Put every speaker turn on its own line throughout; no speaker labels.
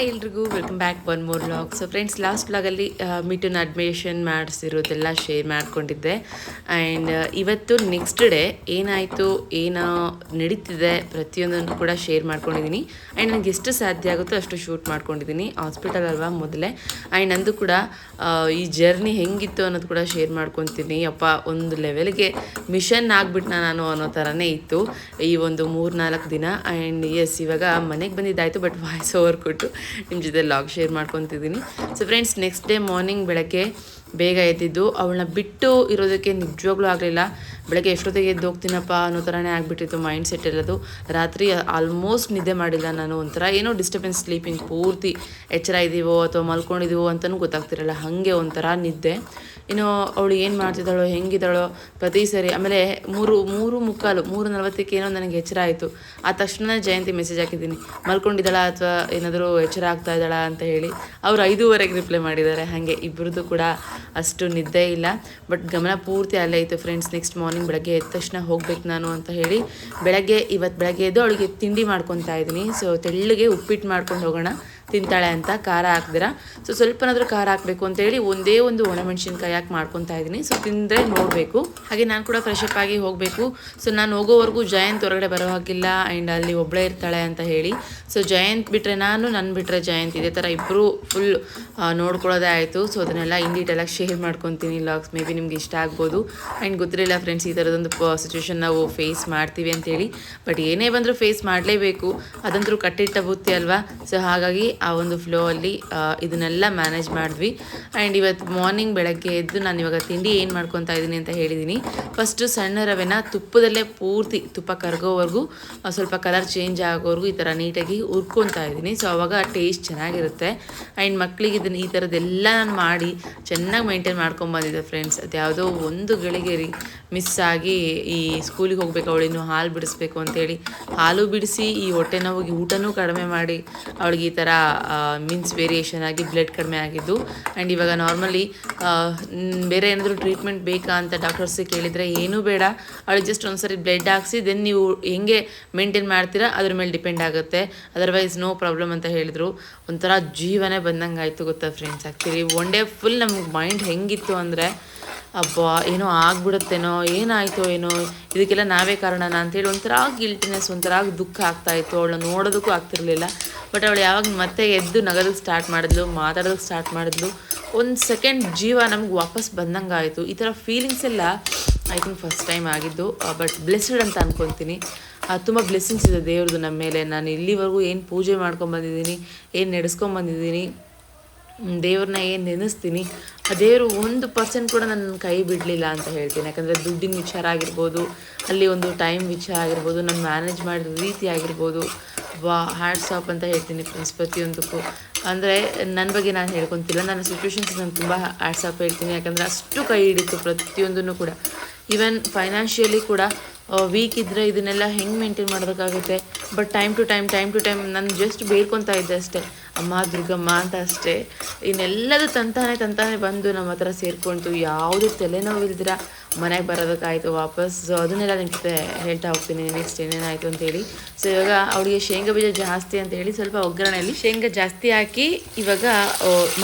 Hi ಎಲ್ರಿಗೂ welcome back one more vlog so friends last ವ್ಲಾಗಲ್ಲಿ ಮಿಟನ್ admission ಮಾಡಿಸಿರೋದೆಲ್ಲ share ಮಾಡಿಕೊಂಡಿದ್ದೆ. ಆ್ಯಂಡ್ ಇವತ್ತು ನೆಕ್ಸ್ಟ್ ಡೇ ಏನಾಯಿತು, ಏನು ನಡೀತಿದೆ ಪ್ರತಿಯೊಂದನ್ನು ಕೂಡ ಶೇರ್ ಮಾಡ್ಕೊಂಡಿದ್ದೀನಿ. ಆ್ಯಂಡ್ ನನಗೆ ಎಷ್ಟು ಸಾಧ್ಯ ಆಗುತ್ತೋ ಅಷ್ಟು ಶೂಟ್ ಮಾಡ್ಕೊಂಡಿದ್ದೀನಿ. ಹಾಸ್ಪಿಟಲ್ ಅಲ್ವಾ ಮೊದಲೇ. ಆ್ಯಂಡ್ ನಂದು ಕೂಡ ಈ ಜರ್ನಿ ಹೆಂಗಿತ್ತು ಅನ್ನೋದು ಕೂಡ ಶೇರ್ ಮಾಡ್ಕೊತೀನಿ. ಅಪ್ಪ, ಒಂದು ಲೆವೆಲ್ಗೆ ಮಿಷನ್ ಆಗ್ಬಿಟ್ನ ನಾನು ಅನ್ನೋ ಥರನೇ ಇತ್ತು. ಈ ಒಂದು ಮೂರು ನಾಲ್ಕು ದಿನ ಆ್ಯಂಡ್ ಎಸ್ ಇವಾಗ ಮನೆಗೆ ಬಂದಿದ್ದಾಯಿತು ಬಟ್ ವಾಯ್ಸ್ ಓವರ್ ಕೊಟ್ಟು ನಿಮ್ಮ ಜೊತೆ log share ಮಾಡ್ಕೊತಿದ್ದೀನಿ. So friends next day morning ಬೆಳಗ್ಗೆ ಬೇಗ ಎದ್ದಿದ್ದು, ಅವಳನ್ನ ಬಿಟ್ಟು ಇರೋದಕ್ಕೆ ನಿಜವಾಗ್ಲೂ ಆಗಲಿಲ್ಲ. ಬೆಳಗ್ಗೆ ಎಷ್ಟೊತ್ತಿಗೆ ಎದ್ದು ಹೋಗ್ತೀನಪ್ಪ ಅನ್ನೋ ಥರನೇ ಆಗಿಬಿಟ್ಟಿತ್ತು ಮೈಂಡ್ ಸೆಟ್ ಎಲ್ಲದು ರಾತ್ರಿ ಆಲ್ಮೋಸ್ಟ್ ನಿದ್ದೆ ಮಾಡಿಲ್ಲ ನಾನು ಒಂಥರ ಏನೋ ಡಿಸ್ಟರ್ಬೆನ್ಸ್ ಸ್ಲೀಪಿಂಗ್ ಪೂರ್ತಿ ಎಚ್ಚರ ಇದ್ದೀವೋ ಅಥವಾ ಮಲ್ಕೊಂಡಿದ್ದೀವೋ ಅಂತಲೂ ಗೊತ್ತಾಗ್ತಿರಲ್ಲ. ಹಾಗೆ ಒಂಥರ ನಿದ್ದೆ. ಇನ್ನು ಅವಳು ಏನು ಮಾಡ್ತಿದ್ದಾಳೋ, ಹೆಂಗಿದ್ದಾಳೋ ಪ್ರತಿ ಸರಿ. ಆಮೇಲೆ ಮೂರು ಮೂರು ಮುಕ್ಕಾಲು, ಮೂರು ನಲವತ್ತಕ್ಕೆ ಏನೋ ನನಗೆ ಎಚ್ಚರ ಆಯಿತು. ಆ ತಕ್ಷಣ ಜಯಂತಿ ಮೆಸೇಜ್ ಹಾಕಿದ್ದೀನಿ. ಮಲ್ಕೊಂಡಿದ್ದಾಳ ಅಥವಾ ಏನಾದರೂ ಎಚ್ಚರ ಆಗ್ತಾ ಇದ್ದಾಳ ಅಂತ ಹೇಳಿ. ಅವರು ಐದೂವರೆಗೆ ರಿಪ್ಲೈ ಮಾಡಿದ್ದಾರೆ. ಹಾಗೆ ಇಬ್ಬರದ್ದು ಕೂಡ ಅಷ್ಟು ನಿದ್ದೆ ಇಲ್ಲ. ಬಟ್ ಗಮನ ಪೂರ್ತಿ ಅಲ್ಲೇ ಇತ್ತು ಫ್ರೆಂಡ್ಸ್ ನೆಕ್ಸ್ಟ್ ಮಾರ್ನಿಂಗ್ ಬೆಳಗ್ಗೆ ಎದ್ದ ತಕ್ಷಣ ಹೋಗ್ಬೇಕು ನಾನು ಅಂತ ಹೇಳಿ ಬೆಳಗ್ಗೆ ಇವತ್ತು ಬೆಳಗ್ಗೆ ಎದ್ದು ಅವಳಿಗೆ ತಿಂಡಿ ಮಾಡ್ಕೊತಾ ಇದ್ದೀನಿ. ಸೊ ತೆಳ್ಳಗೆ ಉಪ್ಪಿಟ್ಟು ಮಾಡ್ಕೊಂಡು ಹೋಗೋಣ. ತಿಂತಾಳೆ ಅಂತ ಖಾರ ಹಾಕ್ದಿರ? ಸೊ ಸ್ವಲ್ಪನಾದರೂ ಖಾರ ಹಾಕಬೇಕು ಅಂತೇಳಿ ಒಂದೇ ಒಂದು ಒಣಮೆಣಸಿನ್ಕಾಯಿ ಹಾಕಿ ಮಾಡ್ಕೊತಾ ಇದ್ದೀನಿ. ಸೊ ತಿಂದರೆ ನೋಡಬೇಕು. ಹಾಗೆ ನಾನು ಕೂಡ ಫ್ರೆಶ್ ಅಪ್ ಆಗಿ ಹೋಗಬೇಕು. ಸೊ ನಾನು ಹೋಗೋವರೆಗೂ ಜಯಂತ್ ಹೊರಗಡೆ ಬರೋ ಹಾಗಿಲ್ಲ. ಆ್ಯಂಡ್ ಅಲ್ಲಿ ಒಬ್ಬಳೇ ಇರ್ತಾಳೆ ಅಂತ ಹೇಳಿ. ಸೊ ಜಯಂತ್ ಬಿಟ್ಟರೆ ನಾನು ನನ್ನ ಬಿಟ್ಟರೆ ಜಯಂತ್. ಇದೇ ಥರ ಇಬ್ಬರು ಫುಲ್ ನೋಡ್ಕೊಳ್ಳೋದೇ ಆಯಿತು. ಸೊ ಅದನ್ನೆಲ್ಲ ಇನ್ ಡೀಟೇಲ್ ಆಗಿ ಶೇರ್ ಮಾಡ್ಕೊತೀನಿ ಲಾಗ್ಸ್ ಮೇ ಬಿ ನಿಮ್ಗೆ ಇಷ್ಟ ಆಗ್ಬೋದು. ಆ್ಯಂಡ್ ಗೊತ್ತಿರಲಿಲ್ಲ ಫ್ರೆಂಡ್ಸ್ ಈ ಥರದೊಂದು ಸಿಚುವೇಶನ್ ನಾವು ಫೇಸ್ ಮಾಡ್ತೀವಿ ಅಂತೇಳಿ. ಬಟ್ ಏನೇ ಬಂದರೂ ಫೇಸ್ ಮಾಡಲೇಬೇಕು. ಅದಂತರೂ ಕಟ್ಟಿಟ್ಟ ಬುತ್ತಿ ಅಲ್ವಾ? ಸೊ ಹಾಗಾಗಿ ಆ ಒಂದು ಫ್ಲೋ ಅಲ್ಲಿ ಇದನ್ನೆಲ್ಲ ಮ್ಯಾನೇಜ್ ಮಾಡಿದ್ವಿ. ಆ್ಯಂಡ್ ಇವತ್ತು ಮಾರ್ನಿಂಗ್ ಬೆಳಗ್ಗೆ ಎದ್ದು ನಾನು ಇವಾಗ ತಿಂಡಿ ಏನು ಮಾಡ್ಕೊತಾ ಇದ್ದೀನಿ ಅಂತ ಹೇಳಿದ್ದೀನಿ ಫಸ್ಟು ಸಣ್ಣ ರವೆನ ತುಪ್ಪದಲ್ಲೇ ಪೂರ್ತಿ, ತುಪ್ಪ ಕರಗೋವರೆಗೂ ಸ್ವಲ್ಪ ಕಲರ್ ಚೇಂಜ್ ಆಗೋವರೆಗೂ ಈ ಥರ ನೀಟಾಗಿ ಹುರ್ಕೊತಾ ಇದ್ದೀನಿ ಸೊ ಅವಾಗ ಟೇಸ್ಟ್ ಚೆನ್ನಾಗಿರುತ್ತೆ. ಆ್ಯಂಡ್ ಮಕ್ಕಳಿಗೆ ಇದನ್ನು ಈ ಥರದ್ದೆಲ್ಲ ನಾನು ಮಾಡಿ ಚೆನ್ನಾಗಿ ಮೇಂಟೈನ್ ಮಾಡ್ಕೊಂಬಂದಿದ್ದೆ ಫ್ರೆಂಡ್ಸ್ ಅದು ಯಾವುದೋ ಒಂದು ಗಳಿಗೆ ರೀ ಮಿಸ್ ಆಗಿ ಈ ಸ್ಕೂಲಿಗೆ ಹೋಗ್ಬೇಕು ಅವಳಿನ್ನು ಹಾಲು ಬಿಡಿಸ್ಬೇಕು ಅಂತೇಳಿ. ಹಾಲು ಬಿಡಿಸಿ ಈ ಹೊಟ್ಟೆ ನೋವಿಗೆ ಊಟನೂ ಕಡಿಮೆ ಮಾಡಿ, ಅವಳಿಗೆ ಈ ಥರ ಮೀನ್ಸ್ ವೇರಿಯೇಷನ್ ಆಗಿ ಬ್ಲಡ್ ಕಡಿಮೆ ಆಗಿದ್ದು. ಆ್ಯಂಡ್ ಇವಾಗ ನಾರ್ಮಲಿ ಬೇರೆ ಏನಾದರೂ ಟ್ರೀಟ್ಮೆಂಟ್ ಬೇಕಾ ಅಂತ ಡಾಕ್ಟರ್ಸಿಗೆ ಕೇಳಿದರೆ ಏನೂ ಬೇಡ. ಅವಳು ಜಸ್ಟ್ ಒಂದ್ಸರಿ ಬ್ಲಡ್ ಹಾಕ್ಸಿ ದೆನ್ ನೀವು ಹೆಂಗೆ ಮೇಂಟೈನ್ ಮಾಡ್ತೀರಾ, ಅದ್ರ ಮೇಲೆ ಡಿಪೆಂಡ್ ಆಗುತ್ತೆ. ಅದರ್ವೈಸ್ ನೋ ಪ್ರಾಬ್ಲಮ್ ಅಂತ ಹೇಳಿದರು. ಒಂಥರ ಜೀವನೇ ಬಂದಂಗೆ ಆಯಿತು ಗೊತ್ತಾ friends actually one day full ನಮ್ಗೆ ಮೈಂಡ್ ಹೆಂಗಿತ್ತು ಅಂದರೆ, ಅಬ್ಬಾ, ಏನೋ ಆಗ್ಬಿಡುತ್ತೇನೋ, ಏನಾಯ್ತೋ ಏನೋ, ಇದಕ್ಕೆಲ್ಲ ನಾವೇ ಕಾರಣನ ಅಂತೇಳಿ ಒಂಥರ ಗಿಲ್ಟಿನೆಸ್ ಒಂಥರ ದುಃಖ ಆಗ್ತಾ ಇತ್ತು. ಅವಳನ್ನ ನೋಡೋದಕ್ಕೂ ಆಗ್ತಿರ್ಲಿಲ್ಲ. ಬಟ್ ಅವಳು ಯಾವಾಗ ಮತ್ತೆ ಎದ್ದು ನಗೋದಕ್ಕೆ ಸ್ಟಾರ್ಟ್ ಮಾಡಿದ್ಲು, ಮಾತಾಡೋದಕ್ಕೆ ಸ್ಟಾರ್ಟ್ ಮಾಡಿದ್ಲು, ಒಂದು ಸೆಕೆಂಡ್ ಜೀವ ನಮ್ಗೆ ವಾಪಸ್ ಬಂದಂಗೆ ಆಯಿತು ಈ ಥರ ಫೀಲಿಂಗ್ಸ್ ಎಲ್ಲ ಐ ಥಿಂಕ್ ಫಸ್ಟ್ ಟೈಮ್ ಆಗಿದ್ದು. ಬಟ್ ಬ್ಲೆಸ್ಡ್ ಅಂತ ಅಂದ್ಕೊತೀನಿ ತುಂಬ ಬ್ಲೆಸ್ಸಿಂಗ್ಸ್ ಇದೆ ದೇವ್ರದ್ದು ನಮ್ಮ ಮೇಲೆ. ನಾನು ಇಲ್ಲಿವರೆಗೂ ಏನು ಪೂಜೆ ಮಾಡ್ಕೊಂಬಂದಿದ್ದೀನಿ ಏನು ನಡೆಸ್ಕೊಂಬಂದಿದ್ದೀನಿ ದೇವ್ರನ್ನ ಏನು ನೆನೆಸ್ತೀನಿ, ಆ ದೇವರು ಒಂದು ಪರ್ಸೆಂಟ್ ಕೂಡ ನನ್ನ ಕೈ ಬಿಡಲಿಲ್ಲ ಅಂತ ಹೇಳ್ತೀನಿ. ಯಾಕಂದರೆ ದುಡ್ಡಿನ ವಿಚಾರ ಆಗಿರ್ಬೋದು, ಅಲ್ಲಿ ಒಂದು ಟೈಮ್ ವಿಚಾರ ಆಗಿರ್ಬೋದು, ನಾನು ಮ್ಯಾನೇಜ್ ಮಾಡಿದ ರೀತಿ ಆಗಿರ್ಬೋದು ವಾ ಹ್ಯಾಂಡ್ಸ್ ಆಫ್ ಅಂತ ಹೇಳ್ತೀನಿ ಫ್ರೆಂಡ್ಸ್ ಪ್ರತಿಯೊಂದಕ್ಕೂ. ಅಂದರೆ ನನ್ನ ಬಗ್ಗೆ ನಾನು ಹೇಳ್ಕೊತಿಲ್ಲ, ನನ್ನ ಸಿಚುವೇಶನ್ಸ್ ನಾನು ತುಂಬ ಹ್ಯಾಂಡ್ಸ್ ಆಫ್ ಹೇಳ್ತೀನಿ. ಯಾಕಂದರೆ ಅಷ್ಟು ಕೈ ಹಿಡಿತು ಪ್ರತಿಯೊಂದನ್ನು ಕೂಡ. ಈವನ್ ಫೈನಾನ್ಷಿಯಲಿ ಕೂಡ ವೀಕ್ ಇದ್ದರೆ ಇದನ್ನೆಲ್ಲ ಹೆಂಗೆ maintain ಮಾಡೋದಕ್ಕಾಗುತ್ತೆ? But time to time time to time ನಾನು ಜಸ್ಟ್ ಬೇಡ್ಕೊತಾ ಇದ್ದೆ ಅಷ್ಟೇ. ಅಮ್ಮ, ದುರ್ಗಮ್ಮ ಅಂತ ಅಷ್ಟೇ. ಇನ್ನೆಲ್ಲದು ತಂತಾನೆ ತಂತಾನೆ ಬಂದು ನಮ್ಮ ಹತ್ರ ಸೇರಿಕೊಂಡು, ಯಾವುದೇ ತಲೆನೋವಿಲ್ದಿರ ಮನೆಗೆ ಬರೋದಕ್ಕಾಯಿತು ವಾಪಸ್. ಸೊ ಅದನ್ನೆಲ್ಲ ನಿಮ್ಮ ಜೊತೆ ಹೇಳ್ತಾ ಹೋಗ್ತೀನಿ ನೆಕ್ಸ್ಟ್ ಏನೇನಾಯಿತು ಅಂತೇಳಿ. ಸೊ ಇವಾಗ ಅವಳಿಗೆ ಶೇಂಗಾ ಬೀಜ ಜಾಸ್ತಿ ಅಂತ ಹೇಳಿ ಸ್ವಲ್ಪ ಒಗ್ಗರಣೆಯಲ್ಲಿ ಶೇಂಗಾ ಜಾಸ್ತಿ ಹಾಕಿ ಇವಾಗ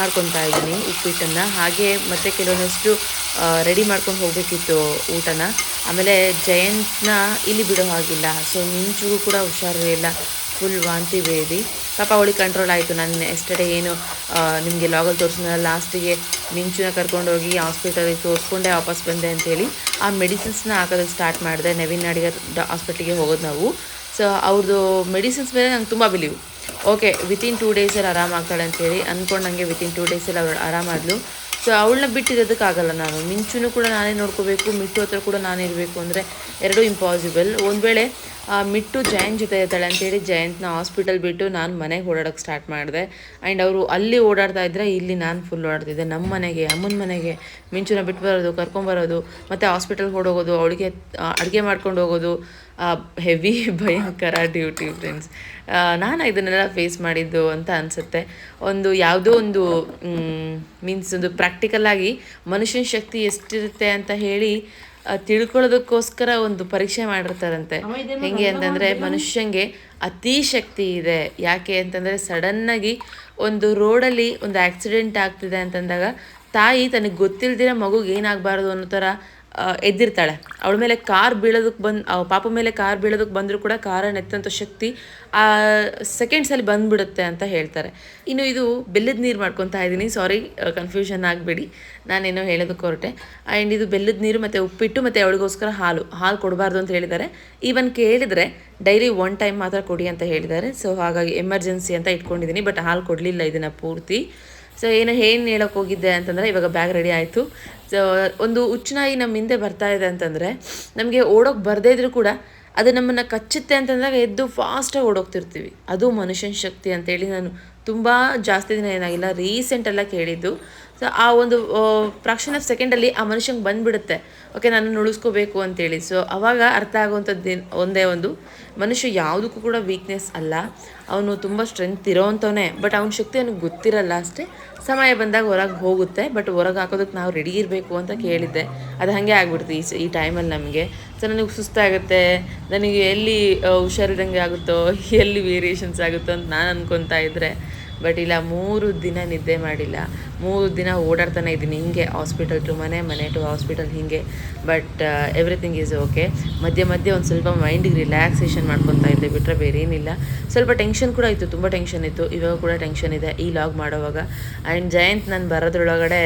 ಮಾಡ್ಕೊತಾ ಇದ್ದೀನಿ ಉಪ್ಪಿಟ್ಟನ್ನು. ಹಾಗೆ ಮತ್ತು ಕೆಲವೊಂದಷ್ಟು ರೆಡಿ ಮಾಡ್ಕೊಂಡು ಹೋಗಬೇಕಿತ್ತು ಊಟನ. ಆಮೇಲೆ ಜಯಂತ್ನ ಇಲ್ಲಿ ಬಿಡೋ ಹಾಗಿಲ್ಲ. ಸೊ ಮಿಂಚುಗೂ ಕೂಡ ಹುಷಾರಿರಲಿಲ್ಲ ಫುಲ್ ವಾಂತಿ ಬೇದಿ ಪಾಪ ಅವಳಿಗೆ ಕಂಟ್ರೋಲ್ ಆಯಿತು. ನಾನು ಎಸ್ಟರ್ಡೇ ಏನು ನಿಮಗೆ ಲಾಗಲ್ಲಿ ತೋರಿಸಿದ ಲಾಸ್ಟಿಗೆ ಮಿಂಚುನ ಕರ್ಕೊಂಡೋಗಿ ಹಾಸ್ಪಿಟಲಿಗೆ ತೋರಿಸ್ಕೊಂಡೆ, ವಾಪಸ್ ಬಂದೆ ಅಂತೇಳಿ ಆ ಮೆಡಿಸಿನ್ಸ್ನ ಹಾಕೋದಕ್ಕೆ ಸ್ಟಾರ್ಟ್ ಮಾಡಿದೆ. ನವೀನ್ ನಾಡಿಗ ಹಾಸ್ಪಿಟ್ಲಿಗೆ ಹೋಗೋದು ನಾವು. ಸೊ ಅವ್ರದ್ದು ಮೆಡಿಸಿನ್ಸ್ ಮೇಲೆ ನಂಗೆ ತುಂಬ ಬಿಲೀವ್ ಓಕೆ ವಿತಿನ್ ಟೂ ಡೇಸಲ್ಲಿ ಆರಾಮಾಗ್ತಾಳೆ ಅಂತೇಳಿ ಅಂದ್ಕೊಂಡು ನನಗೆ ವಿತಿನ್ ಟೂ ಡೇಸಲ್ಲಿ ಅವಳು ಆರಾಮಾದ್ಲು. ಸೊ ಅವಳನ್ನ ಬಿಟ್ಟಿರೋದಕ್ಕಾಗಲ್ಲ ನಾನು. ಮಿಂಚುನು ಕೂಡ ನಾನೇ ನೋಡ್ಕೋಬೇಕು, ಮಿಟ್ಟು ಹತ್ರ ಕೂಡ ನಾನೇ ಇರಬೇಕು ಅಂದರೆ ಎರಡೂ ಇಂಪಾಸಿಬಲ್ ಒಂದು ವೇಳೆ ಮಿಟ್ಟು ಜಯಂತ್ ಜೊತೆ ಇರ್ತಾಳೆ ಅಂತೇಳಿ ಜಯಂತ್ನ ಹಾಸ್ಪಿಟಲ್ ಬಿಟ್ಟು ನಾನು ಮನೆಗೆ ಓಡಾಡೋಕ್ಕೆ ಸ್ಟಾರ್ಟ್ ಮಾಡಿದೆ. ಆ್ಯಂಡ್ ಅವರು ಅಲ್ಲಿ ಓಡಾಡ್ತಾ ಇದ್ದರೆ ಇಲ್ಲಿ ನಾನು ಫುಲ್ ಓಡಾಡ್ತಿದ್ದೆ. ನಮ್ಮ ಮನೆಗೆ, ಅಮ್ಮನ ಮನೆಗೆ ಮಿಂಚುನ ಬಿಟ್ಟು ಬರೋದು ಕರ್ಕೊಂಬರೋದು, ಮತ್ತು ಹಾಸ್ಪಿಟಲ್ಗೆ ಓಡೋಗೋದು ಅವಳಿಗೆ ಅಡುಗೆ ಮಾಡ್ಕೊಂಡು ಹೋಗೋದು ಹೆವಿ ಭಯಂಕರ ಡ್ಯೂಟಿ ಫ್ರೆಂಡ್ಸ್ ನಾನು ಇದನ್ನೆಲ್ಲ ಫೇಸ್ ಮಾಡಿದ್ದು ಅಂತ ಅನಿಸುತ್ತೆ. ಒಂದು ಯಾವುದೋ ಒಂದು ಮೀನ್ಸ್ ಒಂದು ಪ್ರಾಕ್ಟಿಕಲ್ ಆಗಿ ಮನುಷ್ಯನ ಶಕ್ತಿ ಎಷ್ಟಿರುತ್ತೆ ಅಂತ ಹೇಳಿ ತಿಳ್ಕೊಳ್ಳೋದಕ್ಕೋಸ್ಕರ ಒಂದು ಪರೀಕ್ಷೆ ಮಾಡಿರ್ತಾರಂತೆ. ಹೆಂಗೆ ಅಂತಂದರೆ ಮನುಷ್ಯಂಗೆ ಅತಿ ಶಕ್ತಿ ಇದೆ. ಯಾಕೆ ಅಂತಂದರೆ ಸಡನ್ನಾಗಿ ಒಂದು ರೋಡಲ್ಲಿ ಒಂದು ಆಕ್ಸಿಡೆಂಟ್ ಆಗ್ತಿದೆ ಅಂತಂದಾಗ ತಾಯಿ ತನಗೆ ಗೊತ್ತಿಲ್ದಿರ ಮಗುಗೆ ಏನಾಗಬಾರ್ದು ಅನ್ನೋ ಥರ ಎದ್ದಿರ್ತಾಳೆ. ಅವಳ ಮೇಲೆ ಕಾರ್ ಬೀಳೋದಕ್ಕೆ ಬಂದು ಪಾಪ ಮೇಲೆ ಕಾರ್ ಬೀಳೋದಕ್ಕೆ ಬಂದರೂ ಕೂಡ ಕಾರನ್ನು ಎತ್ತಂಥ ಶಕ್ತಿ ಆ ಸೆಕೆಂಡ್ಸಲ್ಲಿ ಬಂದ್ಬಿಡುತ್ತೆ ಅಂತ ಹೇಳ್ತಾರೆ. ಇನ್ನು ಇದು ಬೆಲ್ಲದ ನೀರು ಮಾಡ್ಕೊತಾ ಇದ್ದೀನಿ. ಸಾರಿ ಕನ್ಫ್ಯೂಷನ್ ಆಗಬೇಡಿ. ನಾನೇನೋ ಹೇಳೋದಕ್ಕೆ ಹೊರಟೆ ಆ್ಯಂಡ್ ಇದು ಬೆಲ್ಲದ ನೀರು ಮತ್ತು ಉಪ್ಪಿಟ್ಟು ಮತ್ತು ಅವಳಿಗೋಸ್ಕರ ಹಾಲು ಹಾಲು ಕೊಡಬಾರ್ದು ಅಂತ ಹೇಳಿದ್ದಾರೆ. ಈವನ್ ಕೇಳಿದರೆ ಡೈಲಿ ಒನ್ ಟೈಮ್ ಮಾತ್ರ ಕೊಡಿ ಅಂತ ಹೇಳಿದ್ದಾರೆ. ಸೊ ಹಾಗಾಗಿ ಎಮರ್ಜೆನ್ಸಿ ಅಂತ ಇಟ್ಕೊಂಡಿದ್ದೀನಿ. ಬಟ್ ಹಾಲು ಕೊಡಲಿಲ್ಲ ಇದನ್ನು ಪೂರ್ತಿ. ಸೊ ಏನು ಏನು ಹೇಳೋಕ್ಕೋಗಿದ್ದೆ ಅಂತಂದರೆ ಇವಾಗ ಬ್ಯಾಗ್ ರೆಡಿ ಆಯಿತು. ಒಂದು ಉಚ್ಚನಾಯಿ ನಮ್ಮ ಹಿಂದೆ ಬರ್ತಾ ಇದೆ ಅಂತಂದರೆ, ನಮಗೆ ಓಡೋಕೆ ಬರದೇ ಇದ್ರೂ ಕೂಡ ಅದು ನಮ್ಮನ್ನು ಕಚ್ಚುತ್ತೆ ಅಂತಂದಾಗ ಎದ್ದು ಫಾಸ್ಟಾಗಿ ಓಡೋಗ್ತಿರ್ತೀವಿ. ಅದು ಮನುಷ್ಯನ ಶಕ್ತಿ ಅಂತೇಳಿ ನಾನು ತುಂಬ ಜಾಸ್ತಿ ದಿನ ಏನಾಗಿಲ್ಲ ರೀಸೆಂಟೆಲ್ಲ ಕೇಳಿದ್ದು. ಸೊ ಆ ಒಂದು ಫ್ರಾಕ್ಷನ್ ಆಫ್ ಸೆಕೆಂಡಲ್ಲಿ ಆ ಮನುಷ್ಯಂಗೆ ಬಂದುಬಿಡುತ್ತೆ. ಓಕೆ ನಾನು ಉಳಿಸ್ಕೋಬೇಕು ಅಂತೇಳಿ. ಸೊ ಅವಾಗ ಅರ್ಥ ಆಗುವಂಥದ್ದು ಒಂದೇ ಒಂದು. ಮನುಷ್ಯ ಯಾವುದಕ್ಕೂ ಕೂಡ ವೀಕ್ನೆಸ್ ಅಲ್ಲ. ಅವನು ತುಂಬ ಸ್ಟ್ರೆಂತ್ ಇರೋವಂಥವನೇ ಬಟ್ ಅವನ ಶಕ್ತಿ ಅವನಿಗೆ ಗೊತ್ತಿರಲ್ಲ ಅಷ್ಟೇ. ಸಮಯ ಬಂದಾಗ ಹೊರಗೆ ಹೋಗುತ್ತೆ. ಬಟ್ ಹೊರಗೆ ಹಾಕೋದಕ್ಕೆ ನಾವು ರೆಡಿ ಇರಬೇಕು ಅಂತ ಕೇಳಿದ್ದೆ. ಅದು ಹಾಗೆ ಆಗ್ಬಿಡ್ತು ಈ ಈ ಟೈಮಲ್ಲಿ ನಮಗೆ. ಸೊ ನನಗೆ ಸುಸ್ತಾಗುತ್ತೆ. ನನಗೆ ಎಲ್ಲಿ ಹುಷಾರಿದಂಗೆ ಆಗುತ್ತೋ, ಎಲ್ಲಿ ವೇರಿಯೇಷನ್ಸ್ ಆಗುತ್ತೋ ಅಂತ ನಾನು ಅಂದ್ಕೊತಾ ಇದ್ದರೆ ಬಟ್ ಇಲ್ಲ ಮೂರು ದಿನ ನಿದ್ದೆ ಮಾಡಿಲ್ಲ. ಮೂರು ದಿನ ಓಡಾಡ್ತಾನೆ ಇದ್ದೀನಿ ಹಿಂಗೆ ಹಾಸ್ಪಿಟಲ್ ಟು ಮನೆ ಮನೆ ಟು ಹಾಸ್ಪಿಟಲ್ ಹೀಗೆ. ಬಟ್ ಎವ್ರಿಥಿಂಗ್ ಈಸ್ ಓಕೆ ಮಧ್ಯೆ ಮಧ್ಯೆ ಒಂದು ಸ್ವಲ್ಪ ಮೈಂಡಿಗೆ ರಿಲ್ಯಾಕ್ಸೇಷನ್ ಮಾಡ್ಕೊತಾ ಇದ್ದೆ ಬಿಟ್ಟರೆ ಬೇರೆ ಏನಿಲ್ಲ. ಸ್ವಲ್ಪ ಟೆನ್ಷನ್ ಕೂಡ ಇತ್ತು ತುಂಬ ಟೆನ್ಷನ್ ಇತ್ತು. ಇವಾಗ ಕೂಡ ಟೆನ್ಷನ್ ಇದೆ ಈ ಲಾಗ್ ಮಾಡೋವಾಗ. ಆ್ಯಂಡ್ ಜಯಂತ್ ನಾನು ಬರೋದ್ರೊಳಗಡೆ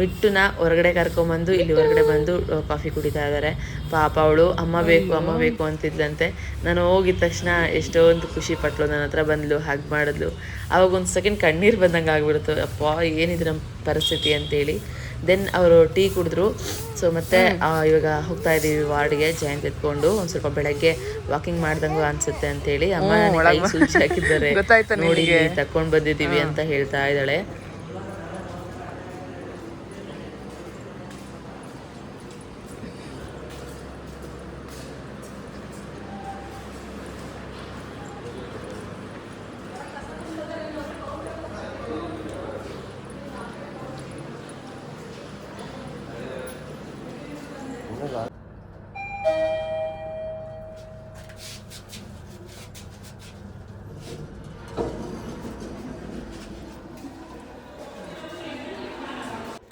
ಮಿಟ್ಟುನ ಹೊರಗಡೆ ಕರ್ಕೊಂಬಂದು ಇಲ್ಲಿ ಹೊರಗಡೆ ಬಂದು ಕಾಫಿ ಕುಡಿತಾ ಇದ್ದಾರೆ ಪಾಪ ಅವಳು ಅಮ್ಮ ಬೇಕು ಅಮ್ಮ ಬೇಕು ಅಂತಿದ್ಲಂತೆ. ನಾನು ಹೋಗಿದ ತಕ್ಷಣ ಎಷ್ಟೊಂದು ಖುಷಿ ಪಟ್ಲು ನನ್ನ ಹತ್ರ ಬಂದ್ಲು ಹಾಗೆ ಮಾಡಿದ್ಲು. ಅವಾಗ ಒಂದು ಸೆಕೆಂಡ್ ಕಣ್ಣೀರು ಬಂದಂಗೆ ಆಗ್ಬಿಡ್ತು ಅಪ್ಪ ಏನಿದೆ ನಮ್ಮ ಪರಿಸ್ಥಿತಿ ಅಂತೇಳಿ. ದೆನ್ ಅವರು ಟೀ ಕುಡಿದ್ರು. ಸೊ ಮತ್ತೆ ಆ, ಇವಾಗ ಹೋಗ್ತಾ ಇದ್ದೀವಿ ವಾರ್ಡ್ಗೆ ಜಯಂತ್ ಎತ್ಕೊಂಡು. ಒಂದು ಸ್ವಲ್ಪ ಬೆಳಗ್ಗೆ ವಾಕಿಂಗ್ ಮಾಡ್ದಂಗೂ ಅನ್ಸುತ್ತೆ ಅಂತೇಳಿ. ಅಮ್ಮ ಸೂಚಿ ಹಾಕಿದ್ದಾರೆ. ನೋಡಿ ತಕೊಂಡ್ ಬಂದಿದ್ದೀವಿ ಅಂತ ಹೇಳ್ತಾ ಇದ್ದಾಳೆ.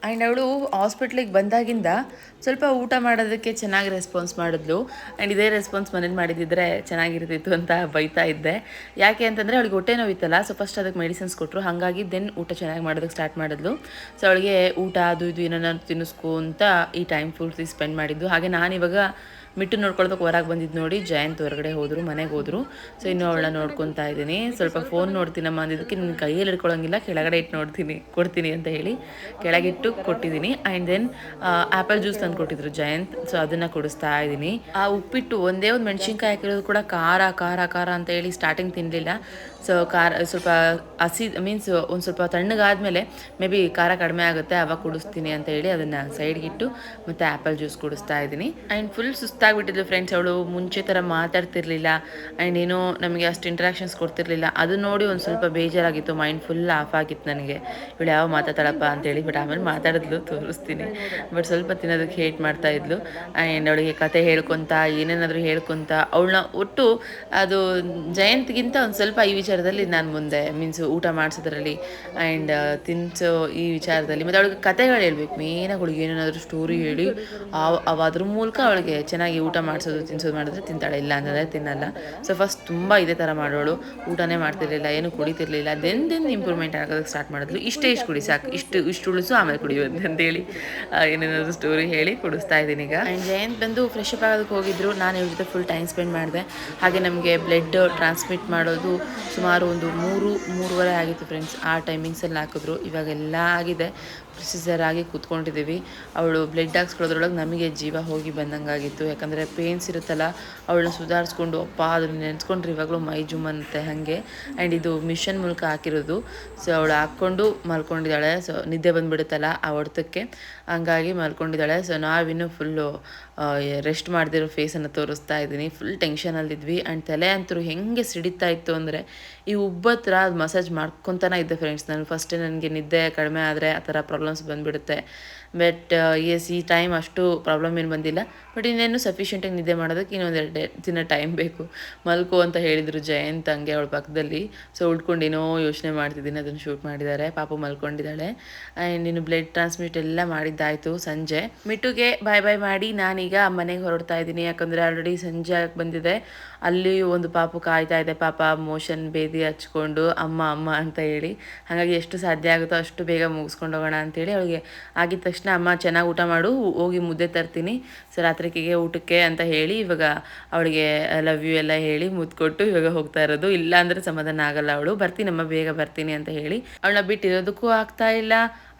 ಆ್ಯಂಡ್ ಅವಳು ಹಾಸ್ಪಿಟ್ಲಿಗೆ ಬಂದಾಗಿಂದ ಸ್ವಲ್ಪ ಊಟ ಮಾಡೋದಕ್ಕೆ ಚೆನ್ನಾಗಿ ರೆಸ್ಪಾನ್ಸ್ ಮಾಡಿದ್ಲು. ಆ್ಯಂಡ್ ಇದೇ ರೆಸ್ಪಾನ್ಸ್ ಮನೇಲಿ ಮಾಡಿದ್ದಿದ್ರೆ ಚೆನ್ನಾಗಿರ್ತಿತ್ತು ಅಂತ ಬೈತಾ ಇದ್ದೆ. ಯಾಕೆ ಅಂತಂದರೆ ಅವಳಿಗೆ ಹೊಟ್ಟೆ ನೋವಿತ್ತಲ್ಲ ಸೊ ಫಸ್ಟ್ ಅದಕ್ಕೆ ಮೆಡಿಸಿನ್ಸ್ ಕೊಟ್ಟರು ಹಾಗಾಗಿ ದೆನ್ ಊಟ ಚೆನ್ನಾಗಿ ಮಾಡೋದಕ್ಕೆ ಸ್ಟಾರ್ಟ್ ಮಾಡಿದ್ಲು. ಸೊ ಅವಳಿಗೆ ಊಟ ಅದು ಇದು ಏನನ್ನ ತಿನ್ನಿಸ್ಕೊ ಅಂತ ಈ ಟೈಮ್ ಪೂರ್ತಿ ಸ್ಪೆಂಡ್ ಮಾಡಿದ್ದು. ಹಾಗೆ ನಾನಿವಾಗ ಮಿಟ್ಟು ನೋಡ್ಕೊಳ್ಬೇಕು, ಹೊರಗೆ ಬಂದಿದ್ದು ನೋಡಿ ಜಯಂತ್ ಹೊರಗಡೆ ಹೋದರು, ಮನೆಗೆ ಹೋದರು. ಸೊ ಇನ್ನು ಅವಳನ್ನ ನೋಡ್ಕೊತಾ ಇದ್ದೀನಿ. ಸ್ವಲ್ಪ ಫೋನ್ ನೋಡ್ತೀನಮ್ಮ ಅಂದಿದ್ದಕ್ಕೆ ನಿನ್ನ ಕೈಯಲ್ಲಿ ಇಟ್ಕೊಳ್ಳೋಂಗಿಲ್ಲ ಕೆಳಗಡೆ ಇಟ್ಟು ನೋಡ್ತೀನಿ, ಕೊಡ್ತೀನಿ ಅಂತ ಹೇಳಿ ಕೆಳಗಿಟ್ಟು ಕೊಟ್ಟಿದ್ದೀನಿ. ಆ್ಯಂಡ್ ದೆನ್ ಆ್ಯಪಲ್ ಜ್ಯೂಸ್ ತಂದು ಕೊಟ್ಟಿದ್ರು ಜಯಂತ್. ಸೊ ಅದನ್ನು ಕುಡಿಸ್ತಾ ಇದ್ದೀನಿ. ಆ ಉಪ್ಪಿಟ್ಟು ಒಂದೇ ಒಂದು ಮೆಣಸಿನ್ಕಾಯಿ ಹಾಕಿರೋದು ಕೂಡ ಖಾರ ಖಾರ ಖಾರ ಅಂತ ಹೇಳಿ ಸ್ಟಾರ್ಟಿಂಗ್ ತಿನ್ನಲಿಲ್ಲ ಸೊ ಖಾರ ಸ್ವಲ್ಪ ಹಸಿ ಮೀನ್ಸ್ ಒಂದು ಸ್ವಲ್ಪ ತಣ್ಣಗಾದ್ಮೇಲೆ ಮೇ ಬಿ ಖಾರ ಕಡಿಮೆ ಆಗುತ್ತೆ, ಅವಾಗ ಕುಡಿಸ್ತೀನಿ ಅಂತ ಹೇಳಿ ಅದನ್ನು ಸೈಡ್ಗಿಟ್ಟು ಮತ್ತು ಆ್ಯಪಲ್ ಜ್ಯೂಸ್ ಕುಡಿಸ್ತಾ ಇದ್ದೀನಿ. ಆ್ಯಂಡ್ ಫುಲ್ ಸುಸ್ತಾಗಿಬಿಟ್ಟಿದ್ಲು ಫ್ರೆಂಡ್ಸ್ ಅವಳು, ಮುಂಚೆ ಥರ ಮಾತಾಡ್ತಿರ್ಲಿಲ್ಲ ಆ್ಯಂಡ್ ಏನೋ ನಮಗೆ ಅಷ್ಟು ಇಂಟ್ರಾಕ್ಷನ್ಸ್ ಕೊಡ್ತಿರ್ಲಿಲ್ಲ. ಅದು ನೋಡಿ ಒಂದು ಸ್ವಲ್ಪ ಬೇಜಾರಾಗಿತ್ತು ಮೈಂಡ್ ಫುಲ್ ಆಫ್ ಆಗಿತ್ತು ನನಗೆ. ಇವಳು ಯಾವ ಮಾತಾಡಪ್ಪ ಅಂತೇಳಿ ಬಟ್ ಆಮೇಲೆ ಮಾತಾಡಿದ್ಲು, ತೋರಿಸ್ತೀನಿ. ಬಟ್ ಸ್ವಲ್ಪ ತಿನ್ನೋದಕ್ಕೆ ಹೇಟ್ ಮಾಡ್ತಾ ಇದ್ಲು. ಆ್ಯಂಡ್ ಅವಳಿಗೆ ಕತೆ ಹೇಳ್ಕೊತ, ಏನೇನಾದರೂ ಹೇಳ್ಕೊತ, ಅವಳನ್ನ ಒಟ್ಟು ಅದು ಜಯಂತಿಗಿಂತ ಒಂದು ಸ್ವಲ್ಪ ಈ ವಿಚಾರದಲ್ಲಿ ನಾನು ಮುಂದೆ ಮೀನ್ಸ್ ಊಟ ಮಾಡಿಸೋದ್ರಲ್ಲಿ ಆ್ಯಂಡ್ ತಿನ್ಸೋ ಈ ವಿಚಾರದಲ್ಲಿ. ಮತ್ತು ಅವಳಿಗೆ ಕತೆಗಳು ಹೇಳ್ಬೇಕು ಮೇನಾಗಿ ಅವಳಿಗೆ ಏನೇನಾದರೂ ಸ್ಟೋರಿ ಹೇಳಿ, ಅವ ಅದ್ರ ಮೂಲಕ ಅವಳಿಗೆ ಚೆನ್ನಾಗಿ ಊಟ ಮಾಡಿಸೋದು, ತಿನ್ಸೋದು ಮಾಡಿದ್ರೆ ತಿಂತಾಳೆ, ಇಲ್ಲ ಅಂತಂದರೆ ತಿನ್ನಲ್ಲ. ಸೊ ಫಸ್ಟ್ ತುಂಬ ಇದೇ ಥರ ಮಾಡೋಳು, ಊಟನೇ ಮಾಡ್ತಿರ್ಲಿಲ್ಲ, ಏನು ಕುಡಿತಿರ್ಲಿಲ್ಲ ದೆನ್ ದೆನ್ ಇಂಪ್ರೂವ್ಮೆಂಟ್ ಆಗೋದಕ್ಕೆ ಸ್ಟಾರ್ಟ್ ಮಾಡಿದ್ಲು. ಇಷ್ಟೇ ಇಷ್ಟು ಕುಡಿ, ಸಾಕು, ಇಷ್ಟು ಇಷ್ಟು ಉಳಿಸು, ಆಮೇಲೆ ಕುಡಿಯೋದು ಅಂತೇಳಿ ಏನೇನಾದ್ರು ಸ್ಟೋರಿ ಹೇಳಿ ಕುಡಿಸ್ತಾ ಇದ್ದೀನಿ ಈಗ. ಆ್ಯಂಡ್ ಜಯಂತ್ ಬಂದು ಫ್ರೆಶ್ ಅಪ್ ಆಗೋದಕ್ಕೆ ಹೋಗಿದ್ರು, ನಾನು ಇವ್ರ ಜೊತೆ ಫುಲ್ ಟೈಮ್ ಸ್ಪೆಂಡ್ ಮಾಡಿದೆ. ಹಾಗೆ ನಮಗೆ ಬ್ಲಡ್ ಟ್ರಾನ್ಸ್ಮಿಟ್ ಮಾಡೋದು, ಸುಮಾರು ಒಂದು ಮೂರು, ಮೂರುವರೆ ಆಗಿತ್ತು ಫ್ರೆಂಡ್ಸ್ ಆ ಟೈಮಿಂಗ್ಸಲ್ಲಿ ಹಾಕಿದ್ರು. ಇವಾಗೆಲ್ಲ ಆಗಿದೆ. ಪ್ರೊಸೀಜರ್ ಆಗಿ ಕೂತ್ಕೊಂಡಿದ್ದೀವಿ ಅವಳು ಬ್ಲಡ್ ಹಾಕ್ಸ್ಕೊಳ್ಳೋದ್ರೊಳಗೆ ನಮಗೆ ಜೀವ ಹೋಗಿ ಬಂದಂಗಾಗಿತ್ತು. ಯಾಕಂದರೆ ಪೇನ್ಸ್ ಇರುತ್ತಲ್ಲ, ಅವಳನ್ನ ಸುಧಾರಿಸ್ಕೊಂಡು, ಅಪ್ಪ, ಅದನ್ನ ನೆನೆಸ್ಕೊಂಡ್ರೆ ಇವಾಗಲೂ ಮೈ ಜುಮ್ ಅನ್ನುತ್ತೆ ಹಾಗೆ. ಆ್ಯಂಡ್ ಇದು ಮಿಷನ್ ಮೂಲಕ ಹಾಕಿರೋದು. ಸೊ ಅವಳು ಹಾಕ್ಕೊಂಡು ಮಲ್ಕೊಂಡಿದ್ದಾಳೆ. ಸೊ ನಿದ್ದೆ ಬಂದುಬಿಡುತ್ತಲ್ಲ ಆ ಹೊಡೆತಕ್ಕೆ ಹಂಗಾಗಿ ಮಲ್ಕೊಂಡಿದ್ದಾಳೆ. ಸೊ ನಾವಿನ್ನೂ ಫುಲ್ಲು ರೆಸ್ಟ್ ಮಾಡದಿರೋ ಫೇಸನ್ನು ತೋರಿಸ್ತಾ ಇದ್ದೀನಿ. ಫುಲ್ ಟೆನ್ಷನಲ್ಲಿದ್ವಿ ಆ್ಯಂಡ್ ತಲೆ ಅಂತೂ ಹೆಂಗೆ ಸಿಡಿತಾ ಇತ್ತು ಅಂದರೆ ಈ ಉಬ್ಬತ್ರ ಅದು ಮಸಾಜ್ ಮಾಡ್ಕೊತಾನೆ ಇದ್ದೆ ಫ್ರೆಂಡ್ಸ್ ನಾನು ಫಸ್ಟೇ ನನಗೆ ನಿದ್ದೆ ಕಡಿಮೆ ಆದರೆ ಆ ಥರ ಪ್ರಾಬ್ಲಮ್ಸ್ ಬಂದುಬಿಡುತ್ತೆ. ಬಟ್ ಎಸ್ ಈ ಟೈಮ್ ಅಷ್ಟು ಪ್ರಾಬ್ಲಮ್ ಏನು ಬಂದಿಲ್ಲ. ಬಟ್ ಇನ್ನೇನು ಸಫಿಷಿಯೆಂಟಾಗಿ ನಿದ್ದೆ ಮಾಡೋದಕ್ಕೆ ಇನ್ನೊಂದೆರಡು ದಿನ ಟೈಮ್ ಬೇಕು. ಮಲ್ಕೋ ಅಂತ ಹೇಳಿದರು ಜಯಂತ್ ಹಂಗೆ ಅವಳ ಪಕ್ಕದಲ್ಲಿ. ಸೊ ಉಳ್ಕೊಂಡೇನೋ ಯೋಚನೆ ಮಾಡ್ತಿದ್ದೀನಿ, ಅದನ್ನು ಶೂಟ್ ಮಾಡಿದ್ದಾರೆ. ಪಾಪ ಮಲ್ಕೊಂಡಿದ್ದಾಳೆ. ಆ್ಯಂಡ್ ಇನ್ನು ಬ್ಲಡ್ ಟ್ರಾನ್ಸ್ಮಿಟ್ ಎಲ್ಲ ಮಾಡಿದ್ದಾಯಿತು ಸಂಜೆ. ಮಿಟ್ಟುಗೆ ಬಾಯ್ ಬಾಯ್ ಮಾಡಿ ನಾನೀಗ ಮನೆಗೆ ಹೊರಡ್ತಾ ಇದ್ದೀನಿ. ಯಾಕಂದರೆ ಆಲ್ರೆಡಿ ಸಂಜೆ ಬಂದಿದೆ. ಅಲ್ಲಿ ಒಂದು ಪಾಪು ಕಾಯ್ತಾ ಇದೆ. ಪಾಪ ಮೋಷನ್ ಬೇದಿ ಹಚ್ಕೊಂಡು ಅಮ್ಮ ಅಮ್ಮ ಅಂತ ಹೇಳಿ. ಹಾಗಾಗಿ ಎಷ್ಟು ಸಾಧ್ಯ ಆಗುತ್ತೋ ಅಷ್ಟು ಬೇಗ ಮುಗಿಸ್ಕೊಂಡು ಹೋಗೋಣ ಅಂತೇಳಿ ಅವಳಿಗೆ, ಆಗಿದ ತಕ್ಷಣ ಅಮ್ಮ ಚೆನ್ನಾಗಿ ಊಟ ಮಾಡು ಹೋಗಿ ಮುದ್ದೆ ತರ್ತೀನಿ. ಸೊ, ರಾತ್ರಿಕಿಗೆ ಊಟಕ್ಕೆ ಅಂತ ಹೇಳಿ ಇವಾಗ ಅವಳಿಗೆ ಲವ್ ಯು ಎಲ್ಲ ಹೇಳಿ ಮುದ್ದು ಇವಾಗ ಹೋಗ್ತಾ ಇರೋದು. ಇಲ್ಲ ಅಂದರೆ ಸಮಾಧಾನ ಆಗಲ್ಲ ಅವಳು. ಬರ್ತೀನಮ್ಮ ಬೇಗ ಬರ್ತೀನಿ ಅಂತ ಹೇಳಿ. ಅವಳನ್ನ ಬಿಟ್ಟಿರೋದಕ್ಕೂ ಆಗ್ತಾ ಇಲ್ಲ.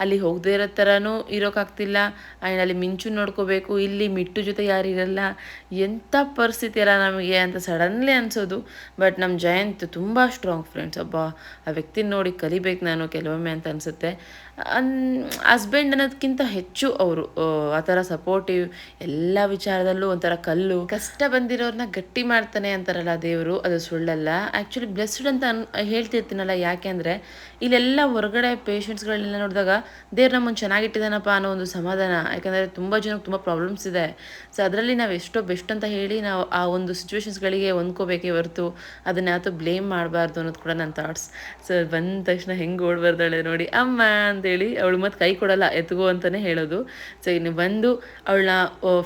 ಅಲ್ಲಿ ಹೋಗದೇ ಇರೋ ಥರನೂ ಇರೋಕ್ಕಾಗ್ತಿಲ್ಲ ಆ್ಯಂಡ್ ಅಲ್ಲಿ ಮಿಂಚು ನೋಡ್ಕೋಬೇಕು, ಇಲ್ಲಿ ಮಿಟ್ಟು ಜೊತೆ ಯಾರು ಇರಲ್ಲ. ಎಂಥ ಪರಿಸ್ಥಿತಿ ಅಲ್ಲ ನಮಗೆ ಅಂತ ಸಡನ್ಲಿ ಅನಿಸೋದು. ಬಟ್ ನಮ್ಮ ಜಯಂತ್ ತುಂಬ ಸ್ಟ್ರಾಂಗ್ ಫ್ರೆಂಡ್ಸ್ ಒಬ್ಬ ಆ ವ್ಯಕ್ತಿ ನೋಡಿ ಕಲಿಬೇಕು ನಾನು ಕೆಲವೊಮ್ಮೆ ಅಂತ ಅನಿಸುತ್ತೆ. ಅನ್ ಹಸ್ಬೆಂಡ್ ಅನ್ನೋದಕ್ಕಿಂತ ಹೆಚ್ಚು ಅವರು, ಆ ಥರ ಸಪೋರ್ಟಿವ್ ಎಲ್ಲ ವಿಚಾರದಲ್ಲೂ ಒಂಥರ ಕಲ್ಲು. ಕಷ್ಟ ಬಂದಿರೋರನ್ನ ಗಟ್ಟಿ ಮಾಡ್ತಾನೆ ಅಂತಾರಲ್ಲ ದೇವರು, ಅದು ಸುಳ್ಳಲ್ಲ. ಆ್ಯಕ್ಚುಲಿ ಬ್ಲೆಸ್ಡ್ ಅಂತ ಅನ್, ಹೇಳ್ತಿರ್ತೀನಲ್ಲ ಯಾಕೆ ಅಂದರೆ, ಇಲ್ಲೆಲ್ಲ ಹೊರಗಡೆ ಪೇಷಂಟ್ಸ್ಗಳನ್ನೆಲ್ಲ ನೋಡಿದಾಗ ದೇವ್ರು ನಮ್ಮನ್ನು ಚೆನ್ನಾಗಿಟ್ಟಿದ್ದಾನಪ್ಪ ಅನ್ನೋ ಒಂದು ಸಮಾಧಾನ. ಯಾಕಂದರೆ ತುಂಬ ಜನಕ್ಕೆ ತುಂಬ ಪ್ರಾಬ್ಲಮ್ಸ್ ಇದೆ. ಸೊ ಅದರಲ್ಲಿ ನಾವು ಎಷ್ಟೋ ಬೆಸ್ಟ್ ಅಂತ ಹೇಳಿ ನಾವು ಆ ಒಂದು ಸಿಚುವೇಶನ್ಸ್ಗಳಿಗೆ ಹೊಂದ್ಕೋಬೇಕೇ ಹೊರತು ಅದನ್ನ ಯಾವತ್ತೂ ಬ್ಲೇಮ್ ಮಾಡಬಾರ್ದು ಅನ್ನೋದು ಕೂಡ ನನ್ನ ಥಾಟ್ಸ್ ಸೊ ಬಂದ ತಕ್ಷಣ ಹೆಂಗೆ ಓಡ್ಬಾರ್ದಾಳೆ ನೋಡಿ. ಅಮ್ಮ ಅಂತೇಳಿ ಅವಳು ಮತ್ತೆ ಕೈ ಕೊಡಲ್ಲ ಎತ್ಗೋ ಅಂತಲೇ ಹೇಳೋದು. ಸೊ ಇನ್ನು ಬಂದು ಅವಳನ್ನ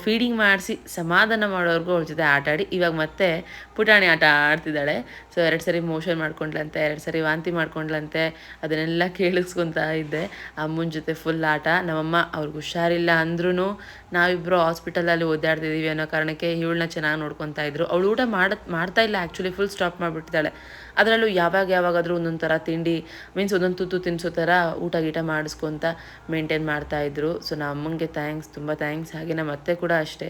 ಫೀಡಿಂಗ್ ಮಾಡಿಸಿ ಸಮಾಧಾನ ಮಾಡೋವರೆಗೂ ಅವಳ ಜೊತೆ ಆಟ ಆಡಿ ಇವಾಗ ಮತ್ತೆ ಪುಟಾಣಿ ಆಟ ಆಡ್ತಿದ್ದಾಳೆ. ಸೊ ಎರಡು ಸರಿ ಮೋಷನ್ ಮಾಡ್ಕೊಂಡ್ಲಂತೆ, ಎರಡು ಸರಿ ವಾಂತಿ ಮಾಡ್ಕೊಂಡ್ಲಂತೆ, ಅದನ್ನೆಲ್ಲ ಕೇಳಿಸ್ಕೊತಾ ಇದ್ದೆ. ಅಮ್ಮನ ಜೊತೆ ಫುಲ್ ಆಟ. ನಮ್ಮಮ್ಮ ಅವ್ರಿಗೆ ಹುಷಾರಿಲ್ಲ ಅಂದ್ರೂ ನಾವಿಬ್ಬರು ಹಾಸ್ಪಿಟಲಲ್ಲಿ ಓದಾಡ್ತಿದ್ದೀವಿ ಅನ್ನೋ ಕಾರಣಕ್ಕೆ ಇವಳನ್ನ ಚೆನ್ನಾಗಿ ನೋಡ್ಕೊತಾ ಇದ್ರು. ಅವಳು ಊಟ ಮಾಡ, ಮಾಡ್ತಾ ಇಲ್ಲ ಆ್ಯಕ್ಚುಲಿ ಫುಲ್ ಸ್ಟಾಪ್ ಮಾಡಿಬಿಟ್ಟಿದ್ದಾಳೆ. ಅದರಲ್ಲೂ ಯಾವಾಗ ಯಾವಾಗಾದರೂ ಒಂದೊಂದು ಥರ ತಿಂಡಿ ಮೀನ್ಸ್ ಒಂದೊಂದು ತುತ್ತು ತಿನ್ನಿಸೋ ಥರ ಊಟ ಗೀಟ ಮಾಡಿಸ್ಕೊಂತ ಮೇಂಟೈನ್ ಮಾಡ್ತಾಯಿದ್ರು ಸೊ ನಮ್ಮ ಅಮ್ಮಂಗೆ ಥ್ಯಾಂಕ್ಸ್ ತುಂಬ ಥ್ಯಾಂಕ್ಸ್ ಹಾಗೆ ನಮ್ಮ ಅತ್ತೆ ಕೂಡ ಅಷ್ಟೇ.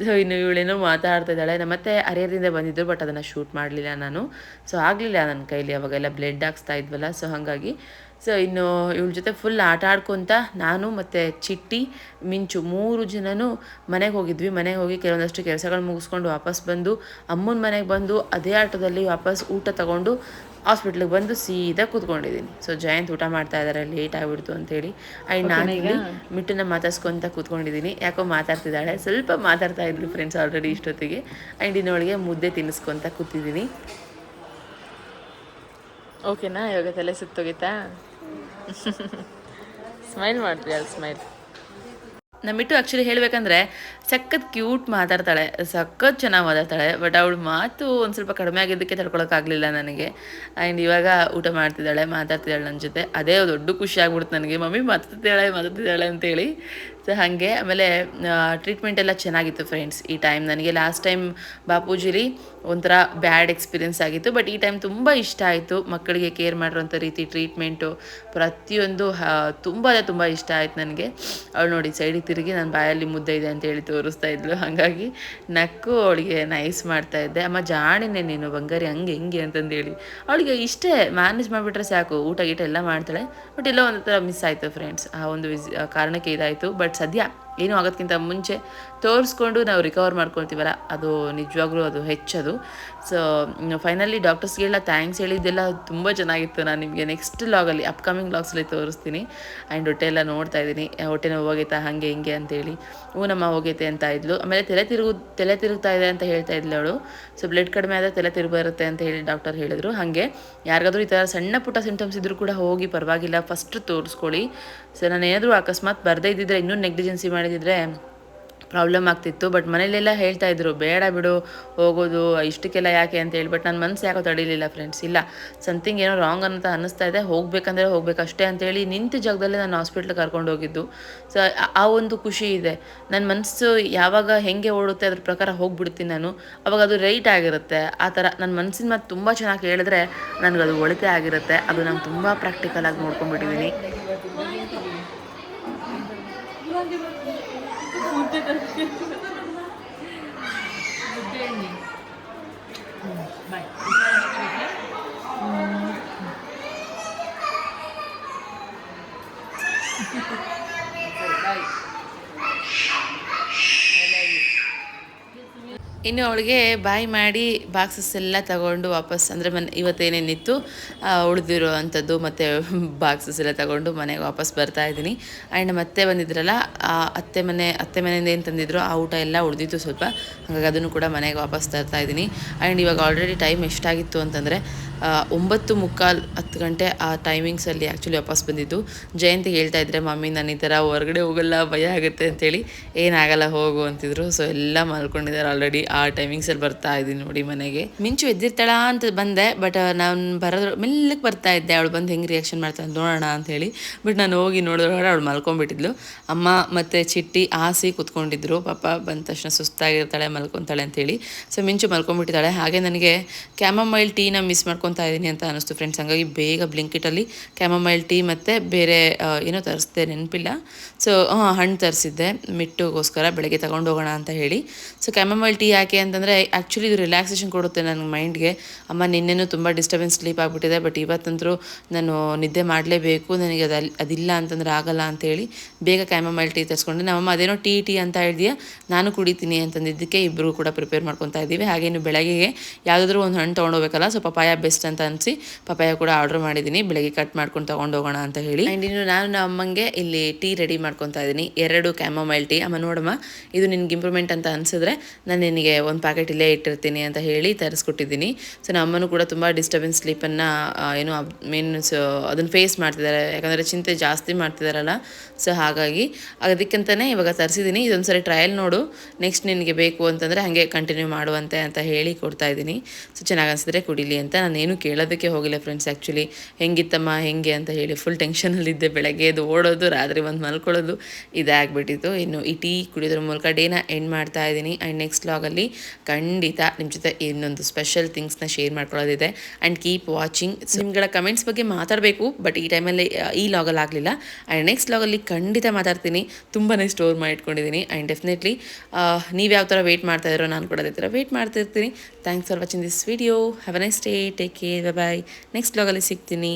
ಸೊ ಇನ್ನು ಇವಳೇನೋ ಮಾತಾಡ್ತಾ ಇದ್ದಾಳೆ. ಮತ್ತೆ ಹರಿಯರಿಂದ ಬಂದಿದ್ದರು ಬಟ್ ಅದನ್ನು ಶೂಟ್ ಮಾಡಲಿಲ್ಲ ನಾನು. ಸೊ ಆಗಲಿಲ್ಲ ನನ್ನ ಕೈಲಿ, ಅವಾಗೆಲ್ಲ ಬ್ಲಡ್ ಹಾಕ್ಸ್ತಾ ಇದ್ವಲ್ಲ. ಸೊ ಹಾಗಾಗಿ. ಸೊ ಇನ್ನು ಇವಳ ಜೊತೆ ಫುಲ್ ಆಟ ಆಡ್ಕೊತ ನಾನು ಮತ್ತು ಚಿಟ್ಟಿ, ಮಿಂಚು ಮೂರು ಜನನೂ ಮನೆಗೆ ಹೋಗಿದ್ವಿ. ಮನೆಗೆ ಹೋಗಿ ಕೆಲವೊಂದಷ್ಟು ಕೆಲಸಗಳು ಮುಗಿಸ್ಕೊಂಡು ವಾಪಸ್ ಬಂದು, ಅಮ್ಮನ ಮನೆಗೆ ಬಂದು, ಅದೇ ಆಟೋದಲ್ಲಿ ವಾಪಸ್ ಊಟ ತಗೊಂಡು ಹಾಸ್ಪಿಟ್ಲಿಗೆ ಬಂದು ಸೀದಾ ಕೂತ್ಕೊಂಡಿದ್ದೀನಿ. ಸೊ ಜಯಂತ್ ಊಟ ಮಾಡ್ತಾ ಇದ್ದಾರೆ ಲೇಟ್ ಆಗಿಬಿಡ್ತು ಅಂತೇಳಿ. ಆ್ಯಂಡ್ ನಾನು ಇಲ್ಲಿ ಮಿಟ್ಟನ್ನ ಮಾತಾಡ್ಸ್ಕೊಂತ ಕೂತ್ಕೊಂಡಿದ್ದೀನಿ. ಯಾಕೋ ಮಾತಾಡ್ತಿದ್ದಾಳೆ. ಸ್ವಲ್ಪ ಮಾತಾಡ್ತಾ ಇದ್ರು ಫ್ರೆಂಡ್ಸ್ ಆಲ್ರೆಡಿ ಇಷ್ಟೊತ್ತಿಗೆ. ಆ್ಯಂಡ್ ಇನ್ನೊಳಗೆ ಮುದ್ದೆ ತಿನ್ನಿಸ್ಕೊಂತ ಕೂತಿದ್ದೀನಿ. ಓಕೆನಾ ಇವಾಗ ತಲೆ ಸುತ್ತೋಗಿತ್ತಾ? ಸ್ಮೈಲ್ ಮಾಡ್ತೀವಿ ಅಲ್ಲಿ ಸ್ಮೈಲ್ ನಮ್ಮಿಟ್ಟು ಆ್ಯಕ್ಚುಲಿ ಹೇಳಬೇಕಂದ್ರೆ ಸಖತ್ ಕ್ಯೂಟ್ ಮಾತಾಡ್ತಾಳೆ, ಸಖತ್ ಚೆನ್ನಾಗಿ ಮಾತಾಡ್ತಾಳೆ ಬಟ್ ಅವಳು ಮಾತು ಒಂದು ಸ್ವಲ್ಪ ಕಡಿಮೆ ಆಗಿದ್ದಕ್ಕೆ ತಡ್ಕೊಳಕ್ಕಾಗಲಿಲ್ಲ ನನಗೆ. ಆ್ಯಂಡ್ ಇವಾಗ ಊಟ ಮಾಡ್ತಿದ್ದಾಳೆ, ಮಾತಾಡ್ತಿದ್ದಾಳೆ ನನ್ನ ಜೊತೆ. ಅದೇ ದೊಡ್ಡ ಖುಷಿ ಆಗ್ಬಿಡ್ತು ನನಗೆ. ಮಮ್ಮಿ, ಮಾತಾಡ್ತಿದ್ದಾಳೆ ಮಾತಾಡ್ತಿದ್ದಾಳೆ ಅಂತೇಳಿ ಸೊ ಹಾಗೆ. ಆಮೇಲೆ ಟ್ರೀಟ್ಮೆಂಟ್ ಎಲ್ಲ ಚೆನ್ನಾಗಿತ್ತು ಫ್ರೆಂಡ್ಸ್ ಈ ಟೈಮ್ ನನಗೆ ಲಾಸ್ಟ್ ಟೈಮ್ ಬಾಪೂಜಿಲಿ ಒಂಥರ ಬ್ಯಾಡ್ ಎಕ್ಸ್ಪೀರಿಯೆನ್ಸ್ ಆಗಿತ್ತು. ಬಟ್ ಈ ಟೈಮ್ ತುಂಬ ಇಷ್ಟ ಆಯಿತು. ಮಕ್ಕಳಿಗೆ ಕೇರ್ ಮಾಡಿರೋಂಥ ರೀತಿ ಟ್ರೀಟ್ಮೆಂಟು ಪ್ರತಿಯೊಂದು ತುಂಬ ತುಂಬ ಇಷ್ಟ ಆಯಿತು ನನಗೆ. ಅವಳು ನೋಡಿ ಸೈಡಿಗೆ ತಿರುಗಿ ನನ್ನ ಬಾಯಲ್ಲಿ ಮುದ್ದೆ ಇದೆ ಅಂತ ಹೇಳಿ ತೋರಿಸ್ತಾ ಇದ್ಲು. ಹಾಗಾಗಿ ನಕ್ಕು ಅವಳಿಗೆ ನೈಸ್ ಮಾಡ್ತಾ ಇದ್ದೆ. ಅಮ್ಮ, ಜಾಣಿನೇ ನೀನು, ಬಂಗಾರಿ, ಹಂಗೆ, ಹಿಂಗೆ ಅಂತಂದೇಳಿ ಅವಳಿಗೆ ಇಷ್ಟೇ ಮ್ಯಾನೇಜ್ ಮಾಡಿಬಿಟ್ರೆ ಸಾಕು. ಊಟ ಗೀಟ ಎಲ್ಲ ಮಾಡ್ತಾಳೆ. ಬಟ್ ಎಲ್ಲ ಒಂದು ಥರ ಮಿಸ್ ಆಯಿತು ಫ್ರೆಂಡ್ಸ್ ಆ ಒಂದು ವಿಸ್ ಕಾರಣಕ್ಕೆ ಇದಾಯಿತು. But chatear. ಏನೂ ಆಗೋದಕ್ಕಿಂತ ಮುಂಚೆ ತೋರಿಸ್ಕೊಂಡು ನಾವು ರಿಕವರ್ ಮಾಡ್ಕೊಳ್ತೀವಲ್ಲ, ಅದು ನಿಜವಾಗ್ಲೂ ಅದು ಹೆಚ್ಚದು. ಸೊ ಫೈನಲಿ ಡಾಕ್ಟರ್ಸ್ಗೆಲ್ಲ ಥ್ಯಾಂಕ್ಸ್ ಹೇಳಿದ್ದೆಲ್ಲ ತುಂಬ ಚೆನ್ನಾಗಿತ್ತು. ನಾನು ನಿಮಗೆ ನೆಕ್ಸ್ಟ್ ಲಾಗಲ್ಲಿ ಅಪ್ಕಮಿಂಗ್ ಲಾಗ್ಸಲ್ಲಿ ತೋರಿಸ್ತೀನಿ. ಆ್ಯಂಡ್ ಹೊಟ್ಟೆ ಎಲ್ಲ ನೋಡ್ತಾ ಇದ್ದೀನಿ. ಹೊಟ್ಟೆ ನೋವು ಹೋಗೈತಾ, ಹಾಗೆ ಹಿಂಗೆ ಅಂತೇಳಿ. ನಮ್ಮ ಹೋಗೈತೆ ಅಂತ ಇದ್ಲು. ಆಮೇಲೆ ತಲೆ ತಿರುಗು, ತಲೆ ತಿರುಗ್ತಾ ಇದೆ ಅಂತ ಹೇಳ್ತಾ ಇದ್ಲು ಅವಳು. ಸೊ ಬ್ಲಡ್ ಕಡಿಮೆ ಆದರೆ ತಲೆ ತಿರುಗಿ ಬರುತ್ತೆ ಅಂತ ಹೇಳಿ ಡಾಕ್ಟರ್ ಹೇಳಿದರು. ಹಾಗೆ ಯಾರಿಗಾದರೂ ಈ ಥರ ಸಣ್ಣ ಪುಟ್ಟ ಸಿಂಟಮ್ಸ್ ಇದ್ದರೂ ಕೂಡ ಹೋಗಿ ಪರವಾಗಿಲ್ಲ. ಫಸ್ಟ್ ತೋರಿಸ್ಕೊಳ್ಳಿ. ಸೊ ನಾನು ಏನಾದರೂ ಅಕಸ್ಮಾತ್ ಬರದೇ ಇದ್ದಿದ್ರೆ ಇನ್ನೂ ನೆಗ್ಲಿಜೆನ್ಸಿ ಮಾಡಿದಿದ್ರೆ ಪ್ರಾಬ್ಲಮ್ ಆಗ್ತಿತ್ತು ಬಟ್ ಮನೇಲೆಲ್ಲ ಹೇಳ್ತಾ ಇದ್ರು, ಬೇಡ ಬಿಡು, ಹೋಗೋದು, ಇಷ್ಟಕ್ಕೆಲ್ಲ ಯಾಕೆ? ಅಂತ ಹೇಳಿ ಬಟ್ ನನ್ನ ಮನಸ್ಸು ಯಾಕೋ ತಡೀಲಿಲ್ಲ ಫ್ರೆಂಡ್ಸ್ ಇಲ್ಲ ಸಮಥಿಂಗ್ ಏನೋ ರಾಂಗ್ ಅಂತ ಅನ್ನಿಸ್ತಾ ಇದೆ, ಹೋಗ್ಬೇಕಂದ್ರೆ ಹೋಗ್ಬೇಕು, ಅಷ್ಟೇ ಅಂತೇಳಿ ನಿಂತ ಜಾಗದಲ್ಲೇ ನಾನು ಹಾಸ್ಪಿಟ್ಲಿಗೆ ಕರ್ಕೊಂಡು ಹೋಗಿದ್ದು. ಸೊ ಆ ಒಂದು ಖುಷಿ ಇದೆ. ನನ್ನ ಮನಸ್ಸು ಯಾವಾಗ ಹೆಂಗೆ ಓಡುತ್ತೆ, ಅದ್ರ ಪ್ರಕಾರ ಹೋಗ್ಬಿಡ್ತೀನಿ ನಾನು. ಅವಾಗ ಅದು ರೈಟ್ ಆಗಿರುತ್ತೆ. ಆ ಥರ ನನ್ನ ಮನಸ್ಸಿನ ಮಾತು ತುಂಬ ಚೆನ್ನಾಗಿ ಹೇಳಿದ್ರೆ ನನಗದು ಒಳಿತೆ ಆಗಿರುತ್ತೆ. ಅದು ನಾನು ತುಂಬ 我见你，嗯，拜拜。ಇನ್ನು ಅವಳಿಗೆ ಬಾಯ್ ಮಾಡಿ ಬಾಕ್ಸಸ್ ಎಲ್ಲ ತಗೊಂಡು ವಾಪಸ್, ಅಂದರೆ ಮನೆ, ಇವತ್ತೇನೇನಿತ್ತು ಉಳಿದಿರೋ ಅಂಥದ್ದು ಮತ್ತು ಬಾಕ್ಸಸ್ ಎಲ್ಲ ತಗೊಂಡು ಮನೆಗೆ ವಾಪಸ್ ಬರ್ತಾ ಇದ್ದೀನಿ. ಆ್ಯಂಡ್ ಮತ್ತೆ ಬಂದಿದ್ರಲ್ಲ ಅತ್ತೆ ಮನೆ, ಅತ್ತೆ ಮನೆಯಿಂದ ಏನು ತಂದಿದ್ರು, ಆ ಊಟ ಎಲ್ಲ ಉಳಿದಿತ್ತು ಸ್ವಲ್ಪ. ಹಾಗಾಗಿ ಅದನ್ನು ಕೂಡ ಮನೆಗೆ ವಾಪಸ್ ತರ್ತಾ ಇದ್ದೀನಿ. ಆ್ಯಂಡ್ ಇವಾಗ ಆಲ್ರೆಡಿ ಟೈಮ್ ಎಷ್ಟಾಗಿತ್ತು ಅಂತಂದರೆ ಒಂಬತ್ತು ಮುಕ್ಕಾಲು ಹತ್ತು ಗಂಟೆ ಆ ಟೈಮಿಂಗ್ಸಲ್ಲಿ ಆ್ಯಕ್ಚುಲಿ ವಾಪಸ್ ಬಂದಿದ್ದು. ಜಯಂತಿ ಹೇಳ್ತಾ ಇದ್ದರೆ ಮಮ್ಮಿ, ನಾನು ಈ ಥರ ಹೊರಗಡೆ ಹೋಗಲ್ಲ, ಭಯ ಆಗುತ್ತೆ ಅಂತೇಳಿ, ಏನಾಗಲ್ಲ, ಹೋಗು ಅಂತಿದ್ರು. ಸೊ ಎಲ್ಲ ಮಲ್ಕೊಂಡಿದ್ದಾರೆ ಆಲ್ರೆಡಿ ಆ ಟೈಮಿಂಗ್ಸಲ್ಲಿ ಬರ್ತಾ ಇದ್ದೀನಿ ನೋಡಿ ಮನೆಗೆ. ಮಿಂಚು ಎದ್ದಿರ್ತಾಳ ಅಂತ ಬಂದೆ ಬಟ್ ನಾನು ಬರೋದ್ರ ಮೆಲ್ಲಕ್ಕೆ ಬರ್ತಾ ಇದ್ದೆ. ಅವಳು ಬಂದು ಹೆಂಗೆ ರಿಯಾಕ್ಷನ್ ಮಾಡ್ತಾಳೆ ನೋಡೋಣ ಅಂಥೇಳಿ ಬಟ್ ನಾನು ಹೋಗಿ ನೋಡಿದ್ರೆ ಅವಳು ಮಲ್ಕೊಂಡ್ಬಿಟ್ಟಿದ್ಲು. ಅಮ್ಮ ಮತ್ತು ಚಿಟ್ಟಿ ಆಸಿ ಕುತ್ಕೊಂಡಿದ್ರು. ಪಾಪ ಬಂದ ತಕ್ಷಣ ಸುಸ್ತಾಗಿರ್ತಾಳೆ, ಮಲ್ಕೊತಾಳೆ ಅಂತೇಳಿ ಸೊ ಮಿಂಚು ಮಲ್ಕೊಂಡ್ಬಿಟ್ಟಿದ್ದಾಳೆ. ಹಾಗೆ ನನಗೆ ಕ್ಯಾಮಮೈಲ್ ಟೀನ ಮಿಸ್ ಮಾಡ್ಕೊತಾ ಇದ್ದೀನಿ ಅಂತ ಅನಿಸ್ತು ಫ್ರೆಂಡ್ಸ್ ಹಾಗಾಗಿ ಬೇಗ ಬ್ಲಿಂಕಿಟಲ್ಲಿ ಕ್ಯಾಮಮೈಲ್ ಟೀ ಮತ್ತು ಬೇರೆ ಏನೋ ತರಿಸ್ದೆ, ನೆನಪಿಲ್ಲ. ಸೊ ಹಾಂ ಹಣ್ಣು ತರಿಸಿದ್ದೆ. ಮಿಟ್ಟುಗೋಸ್ಕರ ಬೆಳಗ್ಗೆ ತಗೊಂಡು ಹೋಗೋಣ ಅಂತ ಹೇಳಿ. ಸೊ ಕ್ಯಾಮಮೈಲ್ ಟೀ ಯಾಕೆ ಅಂತಂದರೆ ಆ್ಯಕ್ಚುಲಿ ಇದು ರಿಲ್ಯಾಕ್ಸೇಷನ್ ಕೊಡುತ್ತೆ ನನ್ನ ಮೈಂಡ್ಗೆ ಅಮ್ಮ, ನಿನ್ನೆನೂ ತುಂಬ ಡಿಸ್ಟರ್ಬೆನ್ಸ್ ಸ್ಲೀಪ್ ಆಗಿಬಿಟ್ಟಿದೆ ಬಟ್ ಇವತ್ತಂತರೂ ನಾನು ನಿದ್ದೆ ಮಾಡಲೇಬೇಕು. ನನಗೆ ಅದು ಅದಿಲ್ಲ ಅಂತಂದ್ರೆ ಆಗಲ್ಲ ಅಂತೇಳಿ ಬೇಗ ಕ್ಯಾಮಮೈಲ್ ಟೀ ತರಿಸ್ಕೊಂಡೆ. ನಮ್ಮಮ್ಮ, ಅದೇನೋ ಟೀ ಟೀ ಅಂತ ಹೇಳಿದೆಯಾ? ನಾನು ಕುಡಿತೀನಿ ಅಂತಂದಿದ್ದಕ್ಕೆ ಇಬ್ಬರು ಕೂಡ ಪ್ರಿಪೇರ್ ಮಾಡ್ಕೊತಾ ಇದ್ದೀವಿ. ಹಾಗೇನು ಬೆಳಗ್ಗೆಗೆ ಯಾವುದಾದ್ರೂ ಒಂದು ಹಣ್ಣು ತೊಗೊಂಡೋಗ್ಬೇಕಲ್ಲ ಸೊ ಪಪಾಯ ಬೆಸ್ಟ್ ಅಂತ ಅನಿಸಿ, ಪಪ್ಪಾಯ ಕೂಡ ಆರ್ಡರ್ ಮಾಡಿದ್ದೀನಿ ಬೆಳಗ್ಗೆ ಕಟ್ ಮಾಡ್ಕೊಂಡು ತಗೊಂಡು ಹೋಗೋಣ ಅಂತ ಹೇಳಿ. ಆ್ಯಂಡ್ ಇನ್ನು ನಾನು ನಮ್ಮ ಅಮ್ಮಂಗೆ ಇಲ್ಲಿ ಟೀ ರೆಡಿ ಮಾಡ್ಕೊತಾ ಇದ್ದೀನಿ. ಎರಡು ಕ್ಯಾಮೊಮೈಲ್ ಟೀ ಅಮ್ಮ ನೋಡಮ್ಮ, ಇದು ನಿನ್ಗೆ ಇಂಪ್ರೂವ್ಮೆಂಟ್ ಅಂತ ಅನಿಸಿದ್ರೆ ನಾನು ನಿನಗೆ ಒಂದು ಪ್ಯಾಕೆಟ್ ಇಲ್ಲೇ ಇಟ್ಟಿರ್ತೀನಿ ಅಂತ ಹೇಳಿ ತರಿಸ್ಕೊಟ್ಟಿದ್ದೀನಿ. ಸೊ ನಮ್ಮ ಅಮ್ಮನೂ ಕೂಡ ತುಂಬ ಡಿಸ್ಟರ್ಬೆನ್ಸ್ ಸ್ಲೀಪನ್ನು ಏನು ಮೀನ್ಸ್ ಅದನ್ನು ಫೇಸ್ ಮಾಡ್ತಿದ್ದಾರೆ ಯಾಕಂದರೆ ಚಿಂತೆ ಜಾಸ್ತಿ ಮಾಡ್ತಿದ್ದಾರಲ್ಲ ಸೊ ಹಾಗಾಗಿ ಅದಕ್ಕಂತಲೇ ಇವಾಗ ತರಿಸಿದ್ದೀನಿ ಇದೊಂದು ಸರಿ ಟ್ರಯಲ್ ನೋಡು. ನೆಕ್ಸ್ಟ್ ನಿನಗೆ ಬೇಕು ಅಂತಂದರೆ ಹಾಗೆ ಕಂಟಿನ್ಯೂ ಮಾಡುವಂತೆ ಅಂತ ಹೇಳಿ ಕೊಡ್ತಾ ಇದ್ದೀನಿ. ಸೊ ಚೆನ್ನಾಗಿ ಅನಿಸಿದ್ರೆ ಕುಡಿಲಿ ಅಂತ ನಾನೇನು ಕೇಳೋದಕ್ಕೆ ಹೋಗಿಲ್ಲ ಫ್ರೆಂಡ್ಸ್ ಆ್ಯಕ್ಚುಲಿ ಹೆಂಗಿತ್ತಮ್ಮ, ಹೆಂಗೆ ಅಂತ ಹೇಳಿ ಫುಲ್ ಟೆನ್ಷನಲ್ಲಿದ್ದೆ ಬೆಳಗ್ಗೆ ಎದ್ದು ಓಡೋದು, ರಾತ್ರಿ ಒಂದು ಮಲ್ಕೊಳ್ಳೋದು ಇದಾಗ್ಬಿಟ್ಟಿತ್ತು. ಇನ್ನು ಈ ಟೀ ಕುಡಿಯೋದ್ರ ಮೂಲಕ ಡೇನ ಎಂಡ್ ಮಾಡ್ತಾ ಇದ್ದೀನಿ. ಆ್ಯಂಡ್ ನೆಕ್ಸ್ಟ್ ಲಾಗಲ್ಲಿ ಖಂಡಿತ ನಿಮ್ಮ ಜೊತೆ ಇನ್ನೊಂದು ಸ್ಪೆಷಲ್ ಥಿಂಗ್ಸ್ನ ಶೇರ್ ಮಾಡ್ಕೊಳ್ಳೋದಿದೆ. ಆ್ಯಂಡ್ ಕೀಪ್ ವಾಚಿಂಗ್ ನಿಮ್ಗಳ ಕಮೆಂಟ್ಸ್ ಬಗ್ಗೆ ಮಾತಾಡಬೇಕು ಬಟ್ ಈ ಟೈಮಲ್ಲಿ ಈ ಲಾಗಲ್ಲಿ ಆಗಲಿಲ್ಲ. ಆ್ಯಂಡ್ ನೆಕ್ಸ್ಟ್ ಲಾಗಲ್ಲಿ ಖಂಡಿತ ಮಾತಾಡ್ತೀನಿ. ತುಂಬಾ ಸ್ಟೋರ್ ಮಾಡಿ ಇಟ್ಕೊಂಡಿದ್ದೀನಿ ಆ್ಯಂಡ್ ಡೆಫಿನೆಟ್ಲಿ ನೀವು ಯಾವ ಥರ ವೆಯ್ಟ್ ಮಾಡ್ತಾ ಇರೋ ನಾನು ಕೂಡ ಅದೇ ಥರ ವೆಯ್ಟ್ ಮಾಡ್ತಿರ್ತೀನಿ. Thanks for watching this video have a nice day take care bye next ಬ್ಲಾಗಲ್ಲಿ ಸಿಗ್ತೀನಿ.